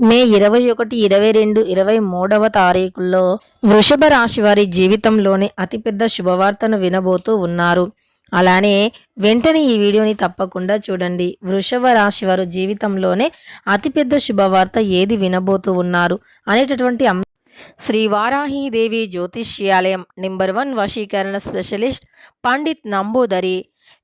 మే ఇరవై ఒకటి ఇరవై రెండు ఇరవై మూడవ తారీఖుల్లో వృషభ రాశి వారి జీవితంలోని అతిపెద్ద శుభవార్తను వినబోతూ ఉన్నారు. అలానే వెంటనే ఈ వీడియోని తప్పకుండా చూడండి. వృషభ రాశి వారు జీవితంలోనే అతిపెద్ద శుభవార్త ఏది వినబోతూ ఉన్నారు అనేటటువంటి అంశం శ్రీ వారాహీదేవి జ్యోతిష్యాలయం నెంబర్ వన్ వశీకరణ స్పెషలిస్ట్ పండిత్ నంబూదరి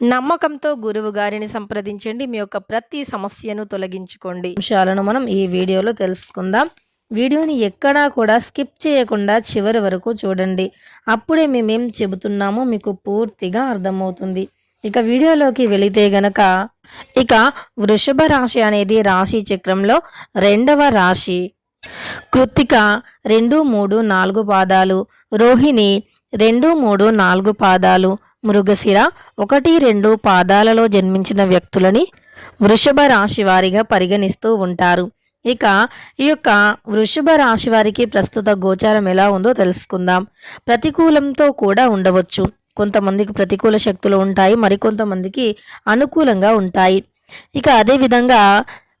నమ్మకంతో గురువు గారిని సంప్రదించండి. మీ యొక్క ప్రతి సమస్యను తొలగించుకోండి. అంశాలను మనం ఈ వీడియోలో తెలుసుకుందాం. వీడియోని ఎక్కడా కూడా స్కిప్ చేయకుండా చివరి వరకు చూడండి. అప్పుడే మేమేం చెబుతున్నామో మీకు పూర్తిగా అర్థమవుతుంది. ఇక వీడియోలోకి వెళితే గనక ఇక వృషభ రాశి అనేది రాశి చక్రంలో రెండవ రాశి. కృత్తిక రెండు మూడు నాలుగు పాదాలు రోహిణి రెండు మూడు నాలుగు పాదాలు మృగశిర ఒకటి రెండు పాదాలలో జన్మించిన వ్యక్తులని వృషభ రాశి వారిగా పరిగణిస్తూ ఉంటారు. ఇక ఈ యొక్క వృషభ రాశి వారికి ప్రస్తుత గోచారం ఎలా ఉందో తెలుసుకుందాం. ప్రతికూలంతో కూడా ఉండవచ్చు. కొంతమందికి ప్రతికూల శక్తులు ఉంటాయి మరికొంతమందికి అనుకూలంగా ఉంటాయి. ఇక అదేవిధంగా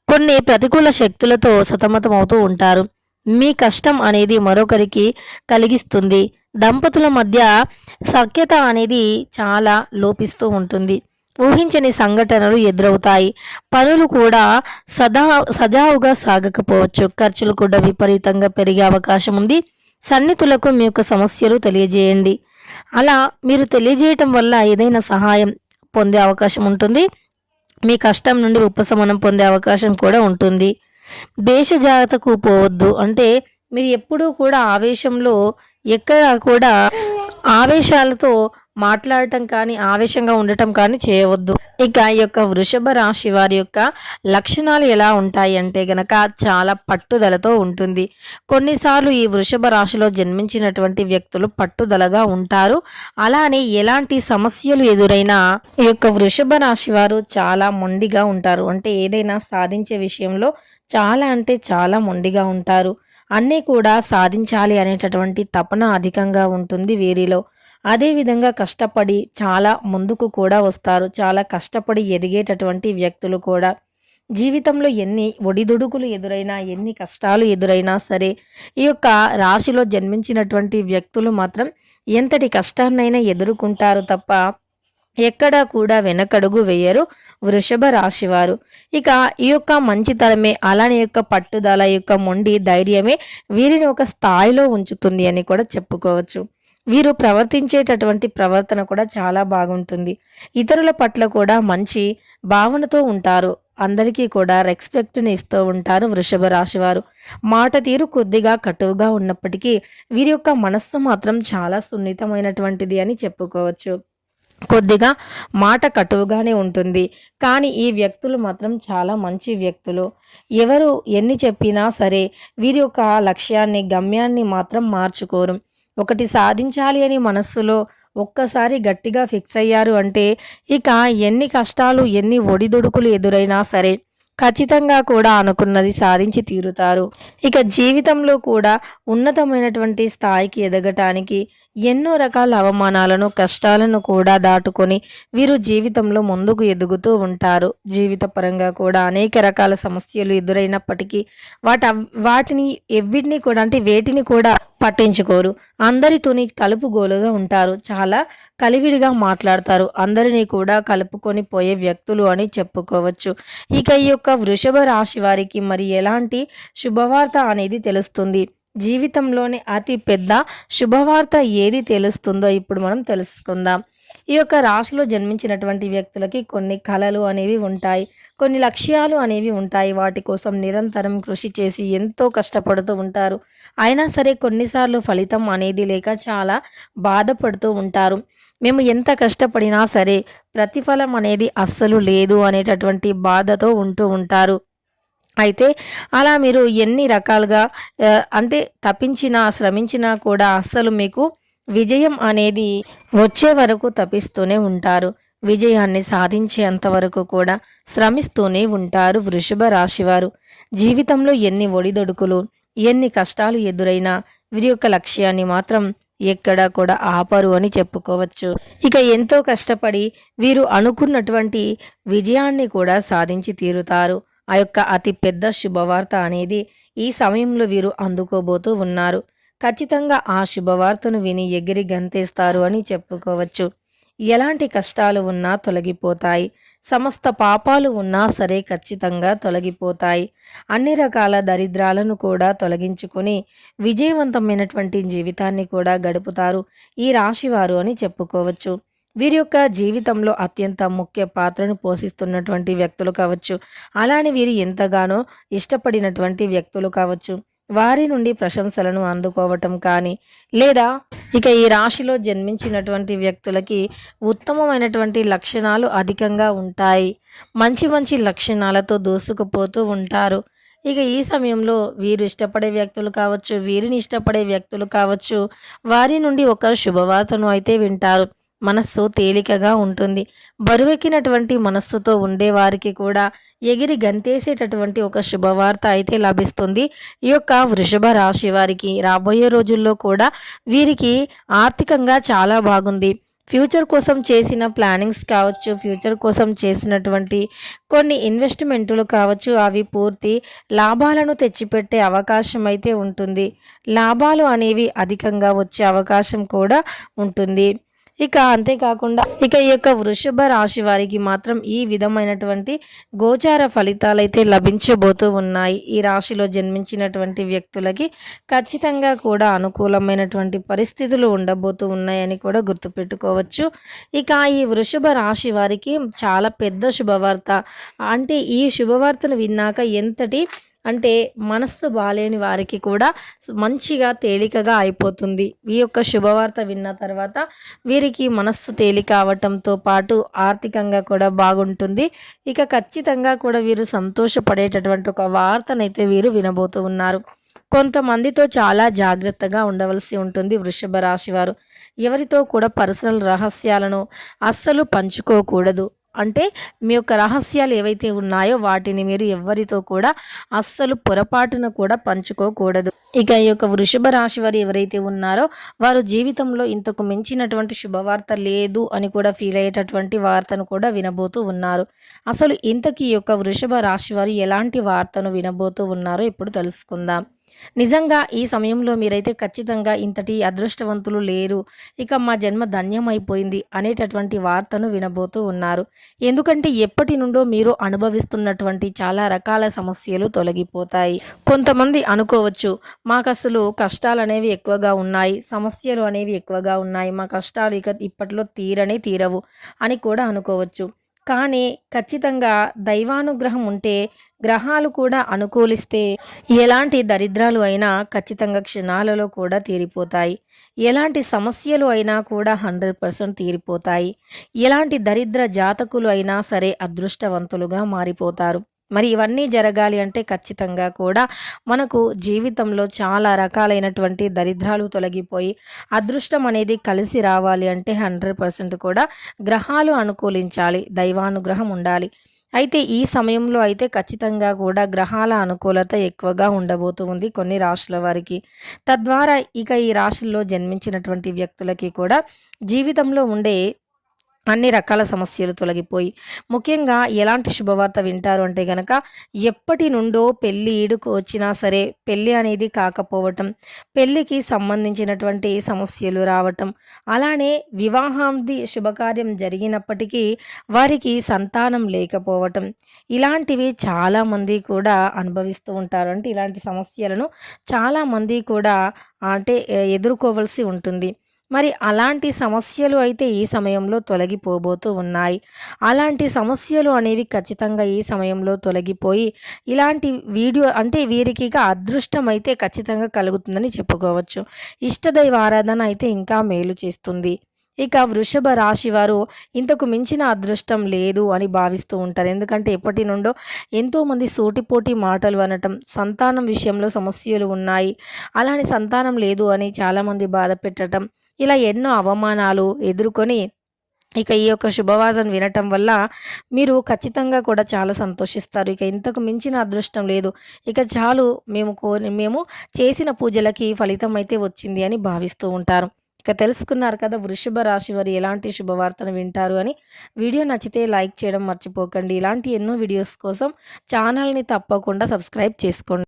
కొన్ని ప్రతికూల శక్తులతో సతమతం అవుతూ ఉంటారు. మీ కష్టం అనేది మరొకరికి కలిగిస్తుంది. దంపతుల మధ్య సఖ్యత అనేది చాలా లోపిస్తూ ఉంటుంది. ఊహించని సంఘటనలు ఎదురవుతాయి. పనులు కూడా సదా సజావుగా సాగకపోవచ్చు. ఖర్చులు కూడా విపరీతంగా పెరిగే అవకాశం ఉంది. సన్నిహితులకు మీ యొక్క సమస్యలు తెలియజేయండి. అలా మీరు తెలియజేయటం వల్ల ఏదైనా సహాయం పొందే అవకాశం ఉంటుంది. మీ కష్టం నుండి ఉపశమనం పొందే అవకాశం కూడా ఉంటుంది. భేష జాగ్రత్తకు పోవద్దు. అంటే మీరు ఎప్పుడూ కూడా ఆవేశంలో ఎక్కడ కూడా ఆవేశాలతో మాట్లాడటం కానీ ఆవేశంగా ఉండటం కానీ చేయవద్దు. ఇక ఈ యొక్క వృషభ రాశి వారి యొక్క లక్షణాలు ఎలా ఉంటాయి అంటే గనక చాలా పట్టుదలతో ఉంటుంది. కొన్నిసార్లు ఈ వృషభ రాశిలో జన్మించినటువంటి వ్యక్తులు పట్టుదలగా ఉంటారు. అలానే ఎలాంటి సమస్యలు ఎదురైనా ఈ యొక్క వృషభ రాశి వారు చాలా మొండిగా ఉంటారు. అంటే ఏదైనా సాధించే విషయంలో చాలా అంటే చాలా మొండిగా ఉంటారు. అన్నీ కూడా సాధించాలి అనేటటువంటి తపన అధికంగా ఉంటుంది వీరిలో. అదేవిధంగా కష్టపడి చాలా ముందుకు కూడా వస్తారు. చాలా కష్టపడి ఎదిగేటటువంటి వ్యక్తులు కూడా. జీవితంలో ఎన్ని ఒడిదుడుకులు ఎదురైనా ఎన్ని కష్టాలు ఎదురైనా సరే ఈ యొక్క రాశిలో జన్మించినటువంటి వ్యక్తులు మాత్రం ఎంతటి కష్టాన్నైనా ఎదుర్కొంటారు తప్ప ఎక్కడా కూడా వెనకడుగు వేయరు వృషభ రాశివారు. ఇక ఈ యొక్క మంచితనమే అలానే యొక్క పట్టుదల యొక్క మొండి ధైర్యమే వీరిని ఒక స్థాయిలో ఉంచుతుంది అని కూడా చెప్పుకోవచ్చు. వీరు ప్రవర్తించేటటువంటి ప్రవర్తన కూడా చాలా బాగుంటుంది. ఇతరుల పట్ల కూడా మంచి భావనతో ఉంటారు. అందరికీ కూడా రెస్పెక్ట్ని ఇస్తూ ఉంటారు వృషభ రాశి వారు మాట తీరు కొద్దిగా కటువుగా ఉన్నప్పటికీ వీరి యొక్క మనస్సు మాత్రం చాలా సున్నితమైనటువంటిది అని చెప్పుకోవచ్చు. కొద్దిగా మాట కటువుగానే ఉంటుంది. కానీ ఈ వ్యక్తులు మాత్రం చాలా మంచి వ్యక్తులు. ఎవరు ఎన్ని చెప్పినా సరే వీరి యొక్క లక్ష్యాన్ని గమ్యాన్ని మాత్రం మార్చుకోరు. ఒకటి సాధించాలి అని మనస్సులో ఒక్కసారి గట్టిగా ఫిక్స్ అయ్యారు అంటే ఇక ఎన్ని కష్టాలు ఎన్ని ఒడిదుడుకులు ఎదురైనా సరే ఖచ్చితంగా కూడా అనుకున్నది సాధించి తీరుతారు. ఇక జీవితంలో కూడా ఉన్నతమైనటువంటి స్థాయికి ఎదగటానికి ఎన్నో రకాల అవమానాలను కష్టాలను కూడా దాటుకొని వీరు జీవితంలో ముందుకు ఎదుగుతూ ఉంటారు. జీవిత పరంగా కూడా అనేక రకాల సమస్యలు ఎదురైనప్పటికీ వాటి వాటిని ఎవ్విటిని కూడా అంటే వేటిని కూడా పట్టించుకోరు. అందరితోని కలుపుగోలుగా ఉంటారు. చాలా కలివిడిగా మాట్లాడతారు. అందరినీ కూడా కలుపుకొని పోయే వ్యక్తులు అని చెప్పుకోవచ్చు. ఇక ఈ యొక్క వృషభ రాశి వారికి మరి ఎలాంటి శుభవార్త అనేది తెలుస్తుంది? జీవితంలోని అతి పెద్ద శుభవార్త ఏది తెలుస్తుందో ఇప్పుడు మనం తెలుసుకుందాం. ఈ యొక్క రాశిలో జన్మించినటువంటి వ్యక్తులకి కొన్ని కళలు అనేవి ఉంటాయి. కొన్ని లక్ష్యాలు అనేవి ఉంటాయి. వాటి కోసం నిరంతరం కృషి చేసి ఎంతో కష్టపడుతూ ఉంటారు. అయినా సరే కొన్నిసార్లు ఫలితం అనేది లేక చాలా బాధపడుతూ ఉంటారు. మేము ఎంత కష్టపడినా సరే ప్రతిఫలం అనేది అస్సలు లేదు అనేటటువంటి బాధతో ఉంటూ ఉంటారు. అయితే అలా మీరు ఎన్ని రకాలుగా అంటే తప్పించినా శ్రమించినా కూడా అస్సలు మీకు విజయం అనేది వచ్చే వరకు తప్పిస్తూనే ఉంటారు. విజయాన్ని సాధించేంత వరకు కూడా శ్రమిస్తూనే ఉంటారు వృషభ రాశివారు జీవితంలో ఎన్ని ఒడిదొడుకులు ఎన్ని కష్టాలు ఎదురైనా వీరి యొక్క లక్ష్యాన్ని మాత్రం ఎక్కడా కూడా ఆపరు అని చెప్పుకోవచ్చు. ఇక ఎంతో కష్టపడి వీరు అనుకున్నటువంటి విజయాన్ని కూడా సాధించి తీరుతారు. ఆ యొక్క అతి పెద్ద శుభవార్త అనేది ఈ సమయంలో వీరు అందుకోబోతూ ఉన్నారు. ఖచ్చితంగా ఆ శుభవార్తను విని ఎగిరి గంతేస్తారు అని చెప్పుకోవచ్చు. ఎలాంటి కష్టాలు ఉన్నా తొలగిపోతాయి. సమస్త పాపాలు ఉన్నా సరే ఖచ్చితంగా తొలగిపోతాయి. అన్ని రకాల దరిద్రాలను కూడా తొలగించుకొని విజయవంతమైనటువంటి జీవితాన్ని కూడా గడుపుతారు ఈ రాశివారు అని చెప్పుకోవచ్చు. వీరి యొక్క జీవితంలో అత్యంత ముఖ్య పాత్రను పోషిస్తున్నటువంటి వ్యక్తులు కావచ్చు. అలానే వీరు ఎంతగానో ఇష్టపడినటువంటి వ్యక్తులు కావచ్చు. వారి నుండి ప్రశంసలను అందుకోవటం కానీ లేదా ఇక ఈ రాశిలో జన్మించినటువంటి వ్యక్తులకి ఉత్తమమైనటువంటి లక్షణాలు అధికంగా ఉంటాయి. మంచి మంచి లక్షణాలతో దూసుకుపోతూ ఉంటారు. ఇక ఈ సమయంలో వీరు ఇష్టపడే వ్యక్తులు కావచ్చు వీరిని ఇష్టపడే వ్యక్తులు కావచ్చు వారి నుండి ఒక శుభవార్తను అయితే వింటారు. మనస్సు తేలికగా ఉంటుంది. బరువెక్కినటువంటి మనస్సుతో ఉండేవారికి కూడా ఎగిరి గంతేసేటటువంటి ఒక శుభవార్త అయితే లభిస్తుంది. ఈ యొక్క వృషభ రాశి వారికి రాబోయే రోజుల్లో కూడా వీరికి ఆర్థికంగా చాలా బాగుంది. ఫ్యూచర్ కోసం చేసిన ప్లానింగ్స్ కావచ్చు ఫ్యూచర్ కోసం చేసినటువంటి కొన్ని ఇన్వెస్ట్మెంట్లు కావచ్చు అవి పూర్తి లాభాలను తెచ్చిపెట్టే అవకాశం అయితే ఉంటుంది. లాభాలు అనేవి అధికంగా వచ్చే అవకాశం కూడా ఉంటుంది. ఇక అంతేకాకుండా ఇక ఈ యొక్క వృషభ రాశి వారికి మాత్రం ఈ విధమైనటువంటి గోచార ఫలితాలు అయితే లభించబోతూ ఉన్నాయి. ఈ రాశిలో జన్మించినటువంటి వ్యక్తులకి ఖచ్చితంగా కూడా అనుకూలమైనటువంటి పరిస్థితులు ఉండబోతూ ఉన్నాయని కూడా గుర్తుపెట్టుకోవచ్చు. ఇక ఈ వృషభ రాశి వారికి చాలా పెద్ద శుభవార్త. అంటే ఈ శుభవార్తను విన్నాక ఎంతటి అంటే మనస్సు బాలేని వారికి కూడా మంచిగా తేలికగా అయిపోతుంది. ఈ యొక్క శుభవార్త విన్న తర్వాత వీరికి మనస్సు తేలిక అవటంతో పాటు ఆర్థికంగా కూడా బాగుంటుంది. ఇక ఖచ్చితంగా కూడా వీరు సంతోషపడేటటువంటి ఒక వార్తనైతే వీరు వినబోతూ ఉన్నారు. కొంతమందితో చాలా జాగ్రత్తగా ఉండవలసి ఉంటుంది వృషభ రాశి వారు. ఎవరితో కూడా పర్సనల్ రహస్యాలను అస్సలు పంచుకోకూడదు. అంటే మీ యొక్క రహస్యాలు ఏవైతే ఉన్నాయో వాటిని మీరు ఎవరితో కూడా అస్సలు పొరపాటున కూడా పంచుకోకూడదు. ఇక ఈ యొక్క వృషభ రాశి వారు ఎవరైతే ఉన్నారో వారు జీవితంలో ఇంతకు మించినటువంటి శుభవార్త లేదు అని కూడా ఫీల్ అయ్యేటటువంటి వార్తను కూడా వినబోతూ ఉన్నారు. అసలు ఇంతకీ ఈ యొక్క వృషభ రాశి వారు ఎలాంటి వార్తను వినబోతూ ఉన్నారో ఇప్పుడు తెలుసుకుందాం. నిజంగా ఈ సమయంలో మీరైతే ఖచ్చితంగా ఇంతటి అదృష్టవంతులు లేరు. ఇక మా జన్మ ధన్యమైపోయింది అనేటటువంటి వార్తను వినబోతూ ఉన్నారు. ఎందుకంటే ఎప్పటి నుండో మీరు అనుభవిస్తున్నటువంటి చాలా రకాల సమస్యలు తొలగిపోతాయి. కొంతమంది అనుకోవచ్చు మాకు అసలు కష్టాలు అనేవి ఎక్కువగా ఉన్నాయి సమస్యలు అనేవి ఎక్కువగా ఉన్నాయి మా కష్టాలు ఇక ఇప్పట్లో తీరనే తీరవు అని కూడా అనుకోవచ్చు. కానీ ఖచ్చితంగా దైవానుగ్రహం ఉంటే గ్రహాలు కూడా అనుకూలిస్తే ఎలాంటి దరిద్రాలు అయినా ఖచ్చితంగా క్షణాలలో కూడా తీరిపోతాయి. ఎలాంటి సమస్యలు అయినా కూడా హండ్రెడ్ పర్సెంట్ తీరిపోతాయి. ఎలాంటి దరిద్ర జాతకులు అయినా సరే అదృష్టవంతులుగా మారిపోతారు. మరి ఇవన్నీ జరగాలి అంటే ఖచ్చితంగా కూడా మనకు జీవితంలో చాలా రకాలైనటువంటి దరిద్రాలు తొలగిపోయి అదృష్టం అనేది కలిసి రావాలి అంటే హండ్రెడ్ పర్సెంట్ కూడా గ్రహాలు అనుకూలించాలి దైవానుగ్రహం ఉండాలి. అయితే ఈ సమయంలో అయితే ఖచ్చితంగా కూడా గ్రహాల అనుకూలత ఎక్కువగా ఉండబోతుంది కొన్ని రాశుల వారికి. తద్వారా ఇక ఈ రాశుల్లో జన్మించినటువంటి వ్యక్తులకి కూడా జీవితంలో ఉండే అన్ని రకాల సమస్యలు తొలగిపోయి ముఖ్యంగా ఎలాంటి శుభవార్త వింటారు అంటే గనక ఎప్పటి నుండో పెళ్ళి ఈడుకు వచ్చినా సరే పెళ్ళి అనేది కాకపోవటం పెళ్ళికి సంబంధించినటువంటి సమస్యలు రావటం అలానే వివాహాది శుభకార్యం జరిగినప్పటికీ వారికి సంతానం లేకపోవటం ఇలాంటివి చాలామంది కూడా అనుభవిస్తూ ఉంటారు. అంటే ఇలాంటి సమస్యలను చాలామంది కూడా అంటే ఎదుర్కోవలసి ఉంటుంది. మరి అలాంటి సమస్యలు అయితే ఈ సమయంలో తొలగిపోబోతూ ఉన్నాయి. అలాంటి సమస్యలు అనేవి ఖచ్చితంగా ఈ సమయంలో తొలగిపోయి ఇలాంటి వీడియో అంటే వీరికి ఇక అదృష్టం అయితే ఖచ్చితంగా కలుగుతుందని చెప్పుకోవచ్చు. ఇష్టదైవ ఆరాధన అయితే ఇంకా మేలు చేస్తుంది. ఇక వృషభ రాశి వారు ఇంతకు మించిన అదృష్టం లేదు అని భావిస్తూ ఉంటారు. ఎందుకంటే ఎప్పటి నుండో ఎంతోమంది సూటిపోటి మాటలు అనటం సంతానం విషయంలో సమస్యలు ఉన్నాయి. అలానే సంతానం లేదు అని చాలామంది బాధ పెట్టడం ఇలా ఎన్నో అవమానాలు ఎదుర్కొని ఇక ఈ యొక్క శుభవార్తను వినటం వల్ల మీరు ఖచ్చితంగా కూడా చాలా సంతోషిస్తారు. ఇక ఇంతకు మించిన అదృష్టం లేదు. ఇక చాలు మేము కోరి మేము చేసిన పూజలకి ఫలితం అయితే వచ్చింది అని భావిస్తూ ఉంటారు. ఇక తెలుసుకున్నారు కదా వృషభ రాశి వారు ఎలాంటి శుభవార్తను వింటారు అని. వీడియో నచ్చితే లైక్ చేయడం మర్చిపోకండి. ఇలాంటి ఎన్నో వీడియోస్ కోసం ఛానల్ని తప్పకుండా సబ్స్క్రైబ్ చేసుకోండి.